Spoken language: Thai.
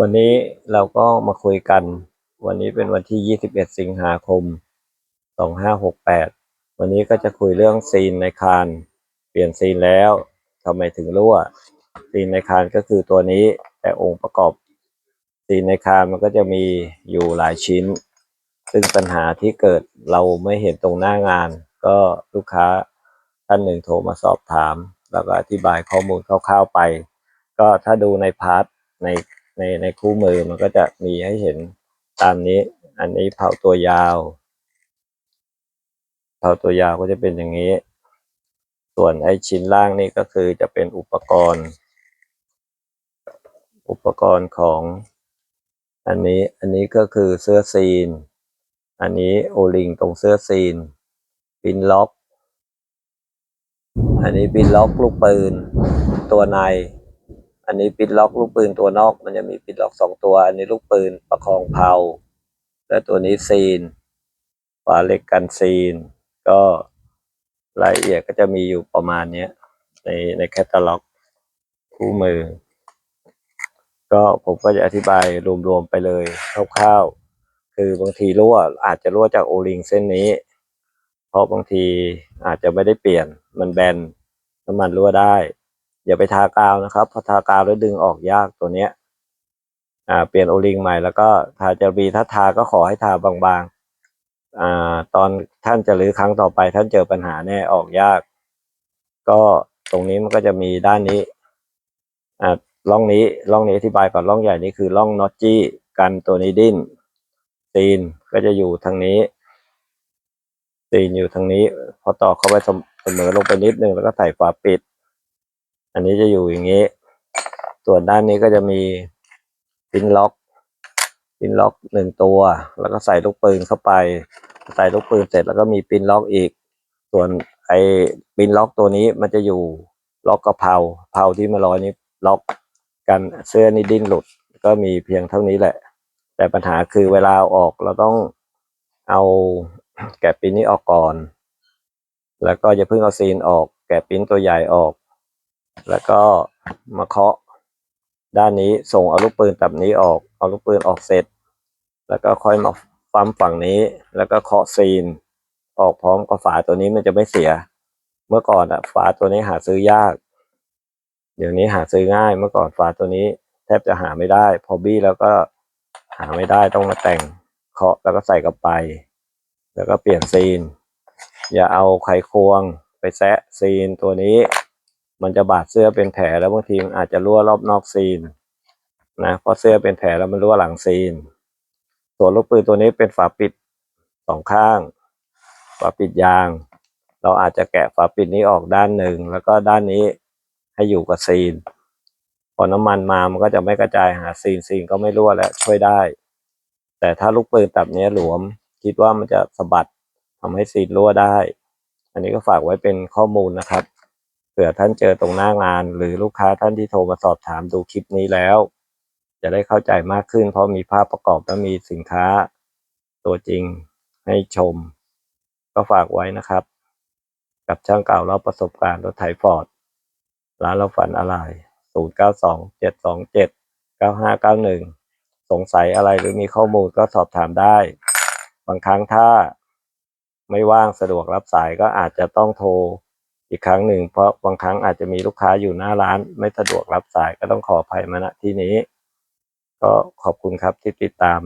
วันนี้เราก็มาคุยกัน วันนี้เป็นวันที่ 21 สิงหาคม 2568 วันนี้ก็จะคุยเรื่องซีนในคาน เปลี่ยนซีนแล้วทำไมถึงรั่ว ซีนในคานก็คือตัวนี้ แต่องค์ประกอบ ซีนในคานมันก็จะมีอยู่หลายชิ้น ซึ่งปัญหาที่เกิดเราไม่เห็นตรงหน้างาน ก็ลูกค้าท่านหนึ่งโทรมาสอบถาม แล้วก็อธิบายข้อมูลคร่าวๆไป ก็ถ้าดูในพาร์ทใน ในในคู่มือมันก็จะมีให้เห็นตามนี้ อันนี้เผาตัวยาวเผาตัวยาวก็จะเป็นอย่างนี้ ส่วนไอ้ชิ้นล่างนี่ก็คือจะเป็นอุปกรณ์ อุปกรณ์ของ อันนี้อันนี้ก็คือเสื้อซีน อันนี้โอลิงตรงเสื้อซีนปินล็อก อันนี้ปินล็อกลูกปืน ตัวใน อันนี้ปิดล็อกลูกปืนตัวนอก มันจะมีปิดล็อกสองตัว อันนี้ลูกปืนประคองเพาและตัวนี้ซีนฝาเหล็กกันซีน ก็รายละเอียดก็จะมีอยู่ประมาณนี้ในในแคตตาล็อกคู่มือ ก็ผมก็จะอธิบายรวมๆไปเลยคร่าวๆ คือบางทีรั่วอาจจะรั่วจากโอลิงเส้นนี้ เพราะบางทีอาจจะไม่ได้เปลี่ยนมันแบนน้ำมันรั่วได้ อย่าไปทากาวนะครับเพราะทากาวแล้วดึงออกยากตัวเนี้ย อ่า เปลี่ยนโอลิงใหม่แล้วก็ถ้าจะมีถ้าทาก็ขอให้ทาบางๆ อ่า ตอนท่านจะรื้อครั้งต่อไป ท่านเจอปัญหาแน่ออกยาก ก็ตรงนี้มันก็จะมีด้านนี้ อ่าร่องนี้ร่องนี้อธิบายก่อนร่องใหญ่นี้คือร่องน็อตจี้กันตัวนี้ดิ้นตีนก็จะอยู่ทางนี้ ตีนอยู่ทางนี้ พอต่อเข้าไปเสมอลงไปนิดนึงแล้วก็ใส่ฝาปิด อันนี้จะอยู่อย่างนี้ ส่วนด้านนี้ก็จะมีปินล็อกปินล็อกหนึ่งตัว แล้วก็ใส่ลูกปืนเข้าไป ใส่ลูกปืนเสร็จแล้วก็มีปินล็อกอีก ส่วนไอ้ปินล็อกตัวนี้มันจะอยู่ล็อกกระเพราเพราที่มาร้อยนี้ล็อกกันเสื้อนี่ดิ้นหลุด ก็มีเพียงเท่านี้แหละ แต่ปัญหาคือเวลาเอาออกเราต้องเอาแกะปิ้นนี้ออกก่อน แล้วก็อย่าเพิ่งเอาซีนออก แกะปิ้นตัวใหญ่ออก แล้วก็มาเคาะด้านนี้ส่งเอาลูกปืนตับนี้ออก เอาลูกปืนออกเสร็จ แล้วก็ค่อยมาปั๊มฝั่งนี้ แล้วก็เคาะซีน ออกพร้อมกับฝาตัวนี้มันจะไม่เสีย เมื่อก่อนอะฝาตัวนี้หาซื้อยาก เดี๋ยวนี้หาซื้อง่าย เมื่อก่อนฝาตัวนี้ แทบจะหาไม่ได้ พอบี้แล้วก็หาไม่ได้ต้องมาแต่งเคาะแล้วก็ใส่กลับไป แล้วก็เปลี่ยนซีน อย่าเอาไขควงไปแซะซีนตัวนี้ มันจะบาดเสื้อเป็นแผลแล้วบางทีมันอาจจะรั่วรอบนอกซีนนะเพราะเสื้อเป็นแผลแล้วมันรั่วหลังซีน ส่วนลูกปืนตัวนี้เป็นฝาปิดสองข้าง ฝาปิดยาง เราอาจจะแกะฝาปิดนี้ออกด้านหนึ่ง แล้วก็ด้านนี้ให้อยู่กับซีน พอน้ำมันมามันก็จะไม่กระจายหาซีนซีนก็ไม่รั่วและช่วยได้ แต่ถ้าลูกปืนแบบนี้หลวม คิดว่ามันจะสะบัดทำให้ซีนรั่วได้ อันนี้ก็ฝากไว้เป็นข้อมูลนะครับ เผื่อท่านเจอตรงหน้างาน หรือลูกค้าท่านที่โทรมาสอบถามดูคลิปนี้แล้ว จะได้เข้าใจมากขึ้น เพราะมีภาพประกอบและมีสินค้าตัวจริงให้ชม ก็ฝากไว้นะครับ กับช่างเก่าเราประสบการณ์รถไถฟอร์ดร้านเราฝันอะไร 0 9 2 7 2 7 9 5 9 1 สงสัยอะไรหรือมีข้อมูลก็สอบถามได้ บางครั้งถ้าไม่ว่างสะดวกรับสายก็อาจจะต้องโทร อีกครั้งหนึ่งเพราะบางครั้งอาจจะมีลูกค้าอยู่หน้าร้าน ไม่สะดวกรับสายก็ต้องขออภัยมาณที่นี้ ก็ขอบคุณครับที่ติดตาม